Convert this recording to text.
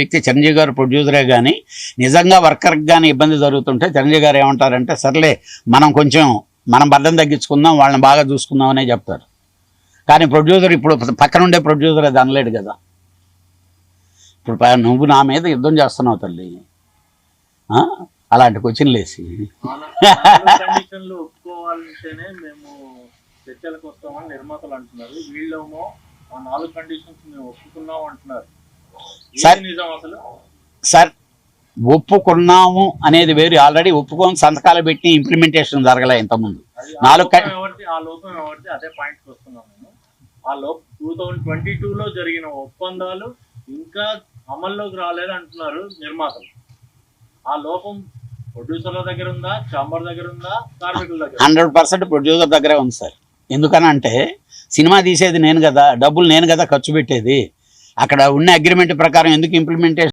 వ్యక్తి చిరంజీవి గారు ప్రొడ్యూసరే కానీ నిజంగా వర్కర్కి కానీ ఇబ్బంది జరుగుతుంటే చిరంజీవి గారు ఏమంటారంటే సర్లే మనం కొంచెం మనం బద్దం తగ్గించుకుందాం వాళ్ళని బాగా చూసుకుందాం అనే చెప్తారు. కానీ ప్రొడ్యూసర్ ఇప్పుడు పక్కన ఉండే ప్రొడ్యూసర్ అది అనలేడు కదా. ఇప్పుడు నువ్వు నా మీద యుద్ధం చేస్తున్నావు తల్లి. అలాంటి క్వశ్చన్ లేసి. చర్చలకు వస్తామని నిర్మాతలు అంటున్నారు. వీళ్ళేమో ఆ నాలుగు కండిషన్స్ మేము ఒప్పుకున్నాం అంటున్నారు. సార్- ఏది నిజం అసలు? సార్ ఒప్పుకున్నాము అనేది వేరు. ఆల్రెడీ ఒప్పుకొని సంతకాలు పెట్టి ఇంప్లిమెంటేషన్ జరగలే ఇంతకుముందు. నాలుగు టూ థౌజండ్ ట్వంటీ లో జరిగిన ఒప్పందాలు ఇంకా అమల్లోకి రాలేదు అంటున్నారు నిర్మాతలు. ఆ లోపం ప్రొడ్యూసర్ల దగ్గర ఉందా? చాంబర్ దగ్గర ఉందా? కార్మికుల దగ్గర? హండ్రెడ్ పర్సెంట్ ప్రొడ్యూసర్ దగ్గరే ఉంది సార్. ఎందుకనంటే సినిమా తీసేది నేను కదా డబ్బులు నేను కదా ఖర్చు పెట్టేది. అక్కడ ఉన్న అగ్రిమెంట్ ప్రకారం ఎందుకు ఇంప్లిమెంటేషన్